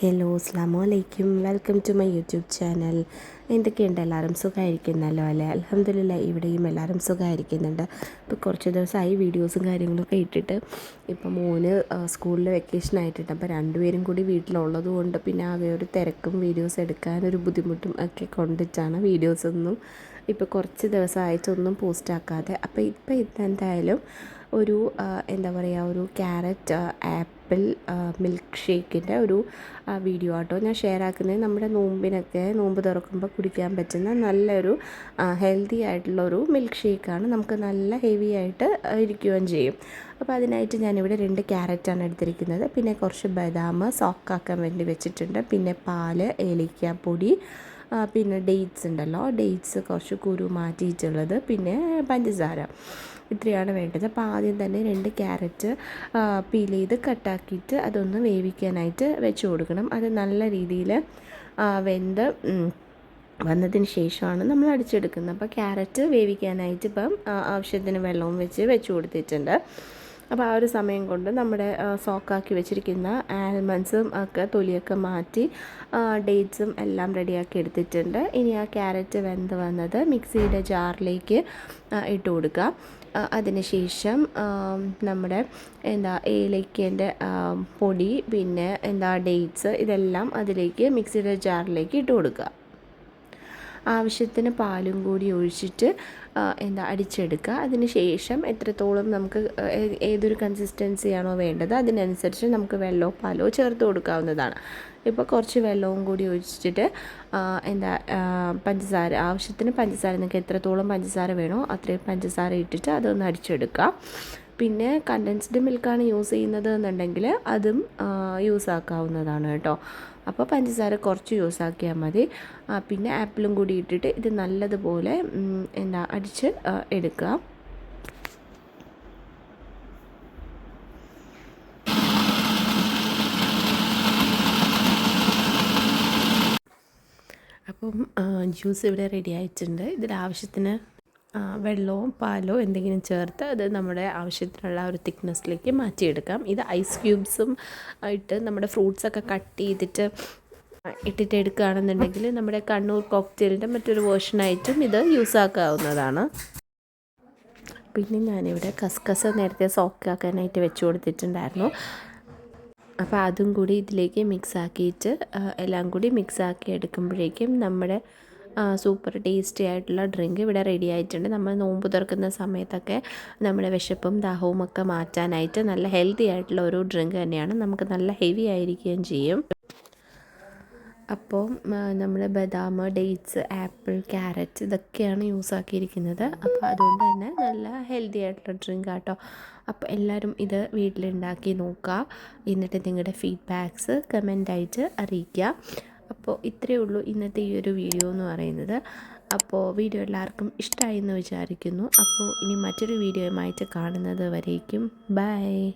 Hello അസ്ലാം അലൈക്കും welcome to my YouTube channel. എന്തൊക്കെയുണ്ട്? എല്ലാവരും സുഖമായിരിക്കുന്നല്ലോ അല്ലേ? അലഹമില്ല ഇവിടെയും എല്ലാവരും സുഖമായിരിക്കുന്നുണ്ട്. ഇപ്പോൾ കുറച്ച് ദിവസമായി വീഡിയോസും കാര്യങ്ങളൊക്കെ ഇട്ടിട്ട് ഇപ്പോൾ മോന് സ്കൂളിൽ വെക്കേഷൻ ആയിട്ടുണ്ട്. അപ്പോൾ രണ്ടുപേരും കൂടി വീട്ടിലുള്ളത് കൊണ്ട് പിന്നെ ആകെ ഒരു തിരക്കും വീഡിയോസ് എടുക്കാനൊരു ബുദ്ധിമുട്ടും ഒക്കെ കൊണ്ടിട്ടാണ് വീഡിയോസൊന്നും ഇപ്പോൾ കുറച്ച് ദിവസമായിട്ടൊന്നും പോസ്റ്റ് ആക്കാതെ. അപ്പോൾ ഇപ്പോൾ ഇതെന്തായാലും ഒരു എന്താ പറയുക ഒരു ക്യാരറ്റ് ആപ്പിൾ മിൽക്ക് ഷേക്കിന്റെ ഒരു വീഡിയോ ആട്ടോ ഞാൻ ഷെയർ ആക്കുന്നത്. നമ്മുടെ നോമ്പിനൊക്കെ നോമ്പ് തുറക്കുമ്പോൾ കുടിക്കാൻ പറ്റുന്ന നല്ലൊരു ഹെൽത്തി ആയിട്ടുള്ള ഒരു മിൽക്ക് ഷേക്കാണ് നമുക്ക് നല്ല ഹെവി ആയിട്ട് ഇരിക്കുകയും ചെയ്യും. അപ്പോൾ അതിനായിട്ട് ഞാനിവിടെ രണ്ട് ക്യാരറ്റാണ് എടുത്തിരിക്കുന്നത്. പിന്നെ കുറച്ച് ബദാം സോക്കാക്കാൻ വേണ്ടി വെച്ചിട്ടുണ്ട്. പിന്നെ പാൽ ഏലിക്കാപ്പൊടി പിന്നെ ഡേറ്റ്സ് ഉണ്ടല്ലോ. ഡേറ്റ്സ് കുറച്ച് കുരു മാറ്റിയിട്ടുള്ളത്. പിന്നെ പഞ്ചസാര. ഇത്രയാണ് വേണ്ടത്. അപ്പോൾ ആദ്യം തന്നെ രണ്ട് ക്യാരറ്റ് പീൽ ചെയ്ത് കട്ടാക്കിയിട്ട് അതൊന്ന് വേവിക്കാനായിട്ട് വെച്ച് കൊടുക്കണം. അത് നല്ല രീതിയിൽ വെന്ത് വന്നതിന് ശേഷമാണ് നമ്മൾ അടിച്ചെടുക്കുന്നത്. അപ്പോൾ ക്യാരറ്റ് വേവിക്കാനായിട്ട് ഇപ്പം ആവശ്യത്തിന് വെള്ളവും വെച്ച് വെച്ച് കൊടുത്തിട്ടുണ്ട്. അപ്പോൾ ആ ഒരു സമയം കൊണ്ട് നമ്മുടെ സോക്കാക്കി വെച്ചിരിക്കുന്ന ആൽമണ്ട്സും ഒക്കെ തൊലിയൊക്കെ മാറ്റി ഡേറ്റ്സും എല്ലാം റെഡിയാക്കി എടുത്തിട്ടുണ്ട്. ഇനി ആ ക്യാരറ്റ് വെന്ത് വന്നത് മിക്സിയുടെ ജാറിലേക്ക് ഇട്ട് കൊടുക്കുക അതിനുശേഷം നമ്മുടെ എന്താ ഏലക്കേന്റെ പൊടി പിന്നെ എന്താ ഡേറ്റ്സ് ഇതെല്ലാം അതിലേക്ക് മിക്സിയുടെ ജാറിലേക്ക് ഇട്ട് കൊടുക്കുക. ആവശ്യത്തിന് പാലും കൂടി ഒഴിച്ചിട്ട് എന്താ അടിച്ചെടുക്കുക. അതിന് ശേഷം എത്രത്തോളം നമുക്ക് ഏതൊരു കൺസിസ്റ്റൻസിയാണോ വേണ്ടത് അതിനനുസരിച്ച് നമുക്ക് വെള്ളമോ പാലോ ചേർത്ത് കൊടുക്കാവുന്നതാണ്. ഇപ്പോൾ കുറച്ച് വെള്ളവും കൂടി ഒഴിച്ചിട്ട് എന്താ പഞ്ചസാര ആവശ്യത്തിന് പഞ്ചസാര നിങ്ങൾക്ക് എത്രത്തോളം പഞ്ചസാര വേണോ അത്രയും പഞ്ചസാര ഇട്ടിട്ട് അതൊന്ന് അടിച്ചെടുക്കുക. പിന്നെ കണ്ടൻസ്ഡ് മിൽക്കാണ് യൂസ് ചെയ്യുന്നത് എന്നുണ്ടെങ്കിൽ അതും യൂസ് ആക്കാവുന്നതാണ് കേട്ടോ. അപ്പോൾ പഞ്ചസാര കുറച്ച് യൂസ് ആക്കിയാൽ മതി. പിന്നെ ആപ്പിളും കൂടി ഇട്ടിട്ട് ഇത് നല്ലതുപോലെ എന്താ അടിച്ച് എടുക്കുക. അപ്പം ജ്യൂസ് ഇവിടെ റെഡി ആയിട്ടുണ്ട്. ഇതിൽ ആവശ്യത്തിന് വെള്ളവും പാലോ എന്തെങ്കിലും ചേർത്ത് അത് നമ്മുടെ ആവശ്യത്തിനുള്ള ഒരു തിക്നെസ്സിലേക്ക് മാറ്റിയെടുക്കാം. ഇത് ഐസ് ക്യൂബ്സും ആയിട്ട് നമ്മുടെ ഫ്രൂട്ട്സൊക്കെ കട്ട് ചെയ്തിട്ട് ഇട്ടിട്ട് എടുക്കുകയാണെന്നുണ്ടെങ്കിൽ നമ്മുടെ കണ്ണൂർ കോക്ടെയിലിന്റെ മറ്റൊരു വേർഷനായിട്ടും ഇത് യൂസ് ആക്കാവുന്നതാണ്. പിന്നെ ഞാനിവിടെ കസ്കസ് നേരത്തെ സോക്കാക്കാനായിട്ട് വെച്ച് കൊടുത്തിട്ടുണ്ടായിരുന്നു. അപ്പോൾ അതും കൂടി ഇതിലേക്ക് മിക്സ് ആക്കിയിട്ട് എല്ലാം കൂടി മിക്സ് ആക്കി എടുക്കുമ്പോഴേക്കും നമ്മുടെ സൂപ്പർ ടേസ്റ്റി ആയിട്ടുള്ള ഡ്രിങ്ക് ഇവിടെ റെഡി ആയിട്ടുണ്ട്. നമ്മൾ നോമ്പ് തുറക്കുന്ന സമയത്തൊക്കെ നമ്മുടെ വിശപ്പും ദാഹവും ഒക്കെ മാറ്റാനായിട്ട് നല്ല ഹെൽത്തി ആയിട്ടുള്ള ഒരു ഡ്രിങ്ക് തന്നെയാണ്. നമുക്ക് നല്ല ഹെവി ആയിരിക്കുകയും ചെയ്യും. അപ്പോൾ നമ്മൾ ബദാം ഡേറ്റ്സ് ആപ്പിൾ ക്യാരറ്റ് ഇതൊക്കെയാണ് യൂസ് ആക്കിയിരിക്കുന്നത്. അപ്പോൾ അതുകൊണ്ട് തന്നെ നല്ല ഹെൽത്തി ആയിട്ടുള്ള ഡ്രിങ്ക് ആട്ടോ. അപ്പോൾ എല്ലാവരും ഇത് വീട്ടിലുണ്ടാക്കി നോക്കുക. എന്നിട്ട് നിങ്ങളുടെ ഫീഡ്ബാക്ക്സ് കമന്റായിട്ട് അറിയിക്കുക. അപ്പോൾ ഇത്രയേ ഉള്ളൂ ഇന്നത്തെ ഈ ഒരു വീഡിയോ എന്ന് പറയുന്നത്. അപ്പോൾ വീഡിയോ എല്ലാവർക്കും ഇഷ്ടമായി എന്ന് വിചാരിക്കുന്നു. അപ്പോൾ ഇനി മറ്റൊരു വീഡിയോയുമായിട്ട് കാണുന്നത് വരേക്കും. ബൈ.